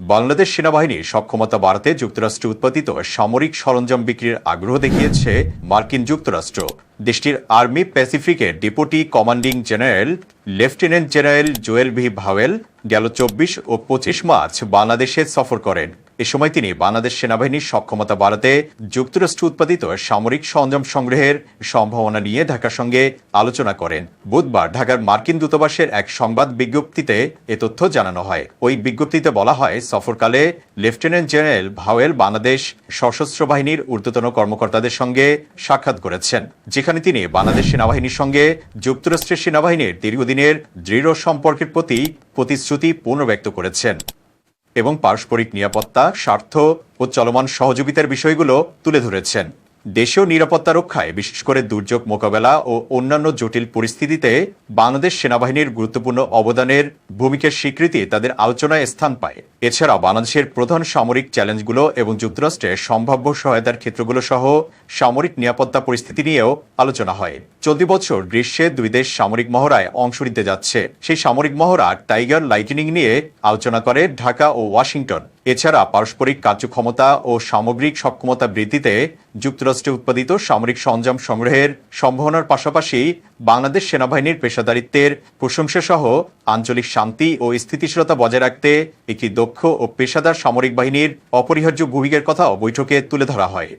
বাংলাদেশ সেনাবাহিনীর সক্ষমতা বাড়াতে যুক্তরাষ্ট্রে উৎপাদিত সামরিক সরঞ্জাম বিক্রির আগ্রহ দেখিয়েছে মার্কিন যুক্তরাষ্ট্র। দেশটির army প্যাসিফিকের deputy commanding general lieutenant general Joel V. Vowell গেল চব্বিশ ও পঁচিশ মার্চ বাংলাদেশে সফর করেন। এ সময় তিনি বাংলাদেশ সেনাবাহিনীর সক্ষমতা বাড়াতে যুক্তরাষ্ট্র উৎপাদিত সামরিক সরঞ্জাম সংগ্রহের সম্ভাবনা নিয়ে ঢাকার সঙ্গে আলোচনা করেন। বুধবার ঢাকার মার্কিন দূতাবাসের এক সংবাদ বিজ্ঞপ্তিতে এ তথ্য জানানো হয়। ওই বিজ্ঞপ্তিতে বলা হয়, সফরকালে লেফটেন্যান্ট জেনারেল ভাওয়েল বাংলাদেশ সশস্ত্র বাহিনীর ঊর্ধ্বতন কর্মকর্তাদের সঙ্গে সাক্ষাৎ করেছেন, যেখানে তিনি বাংলাদেশ সেনাবাহিনীর সঙ্গে যুক্তরাষ্ট্রের সেনাবাহিনীর দীর্ঘদিনের দৃঢ় সম্পর্কের প্রতি প্রতিশ্রুতি পুনর্ব্যক্ত করেছেন এবং পারস্পরিক নিরাপত্তা, স্বার্থ ও চলমান সহযোগিতার বিষয়গুলো তুলে ধরেছেন। দেশীয় নিরাপত্তা রক্ষায়, বিশেষ করে দুর্যোগ মোকাবেলা ও অন্যান্য জটিল পরিস্থিতিতে বাংলাদেশ সেনাবাহিনীর গুরুত্বপূর্ণ অবদানের ভূমিকার স্বীকৃতি তাদের আলোচনায় স্থান পায়। এছাড়া বাংলাদেশের প্রধান সামরিক চ্যালেঞ্জগুলো এবং যুক্তরাষ্ট্রের সম্ভাব্য সহায়তার ক্ষেত্রগুলো সহ সামরিক নিরাপত্তা পরিস্থিতি নিয়েও আলোচনা হয়। চলতি বছর গ্রীষ্মে দুই দেশ সামরিক মহড়ায় অংশ নিতে যাচ্ছে। সেই সামরিক মহড়া টাইগার লাইটেনিং নিয়ে আলোচনা করে ঢাকা ও ওয়াশিংটন। এছাড়া পারস্পরিক কার্যক্ষমতা ও সামগ্রিক সক্ষমতা বৃদ্ধিতে যুক্তরাষ্ট্রে উৎপাদিত সামরিক সরঞ্জাম সংগ্রহের সম্ভাবনার পাশাপাশি বাংলাদেশ সেনাবাহিনীর পেশাদারিত্বের প্রশংসা সহ আঞ্চলিক শান্তি ও স্থিতিশীলতা বজায় রাখতে একটি দক্ষ ও পেশাদার সামরিক বাহিনীর অপরিহার্য ভূমিকার কথাও বৈঠকে তুলে ধরা হয়।